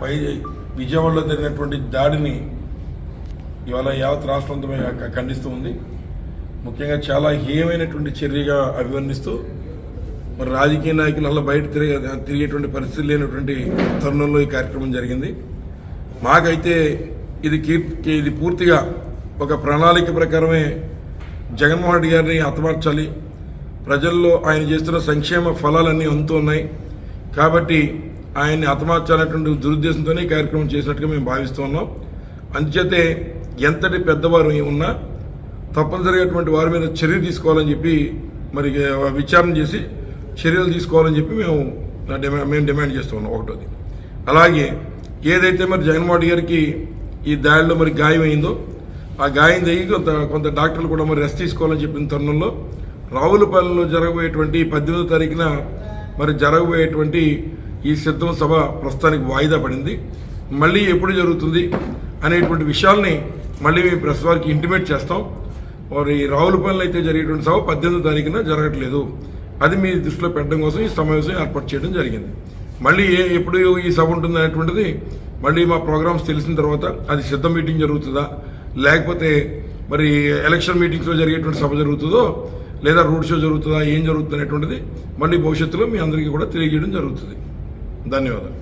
పై విజయవాడలో జరిగినటువంటి దాడిని ఇవాళ యావత్ రాష్ట్రంతమే ఖండిస్తూ ఉంది. ముఖ్యంగా చాలా హీయమైనటువంటి చర్యగా అభివర్ణిస్తూ మరి రాజకీయ నాయకులు అలా బయట తిరిగే తిరిగేటువంటి పరిస్థితి లేనటువంటి తరుణంలో ఈ కార్యక్రమం జరిగింది. మాకైతే ఇది కీర్తి ఇది పూర్తిగా ఒక ప్రణాళిక ప్రకారమే జగన్మోహన్ రెడ్డి గారిని హతమార్చాలి. ప్రజల్లో ఆయన చేస్తున్న సంక్షేమ ఫలాలన్నీ అందుతున్నాయి. కాబట్టి ఆయన్ని హతమార్చాలనేటువంటి దురుద్దేశంతోనే కార్యక్రమం చేసినట్టుగా మేము భావిస్తూ ఉన్నాం. అందుచేతే ఎంతటి పెద్దవారు ఉన్నా తప్పనిసరిగాటువంటి వారి మీద చర్య తీసుకోవాలని చెప్పి మరి విచారణ చేసి చర్యలు తీసుకోవాలని చెప్పి మేము డిమాండ్ మేము డిమాండ్ చేస్తూ ఉన్నాం ఒకటోది. అలాగే ఏదైతే మరి జగన్మోహన్ గారికి ఈ దాడిలో మరి గాయమైందో ఆ గాయం తగ్గి కొంత కొంత డాక్టర్లు కూడా మరి రెస్ట్ తీసుకోవాలని చెప్పిన తరుణంలో రావులపల్లిలో జరగబోయేటువంటి పద్దెనిమిదో తారీఖున మరి జరగబోయేటువంటి ఈ సిద్ధం సభ ప్రస్తుతానికి వాయిదా పడింది. మళ్ళీ ఎప్పుడు జరుగుతుంది అనేటువంటి విషయాల్ని మళ్ళీ మేము ప్రెస్ వారికి ఇంటిమేట్ చేస్తాం. మరి రావులపల్లి అయితే జరిగేటువంటి సభ పద్దెనిమిది తారీఖున జరగట్లేదు. అది మీ దృష్టిలో పెట్టడం కోసం ఈ సమావేశం ఏర్పాటు చేయడం జరిగింది. మళ్ళీ ఏ ఎప్పుడు ఈ సభ ఉంటుంది అనేటువంటిది మళ్ళీ మా ప్రోగ్రామ్స్ తెలిసిన తర్వాత అది సిద్ధ మీటింగ్ జరుగుతుందా? లేకపోతే మరి ఎలక్షన్ మీటింగ్స్లో జరిగేటువంటి సభ జరుగుతుందో లేదా రోడ్ షో జరుగుతుందా? ఏం జరుగుతుంది అనేటువంటిది మళ్ళీ భవిష్యత్తులో మీ అందరికీ కూడా తెలియజేయడం జరుగుతుంది. ధన్యవాదాలు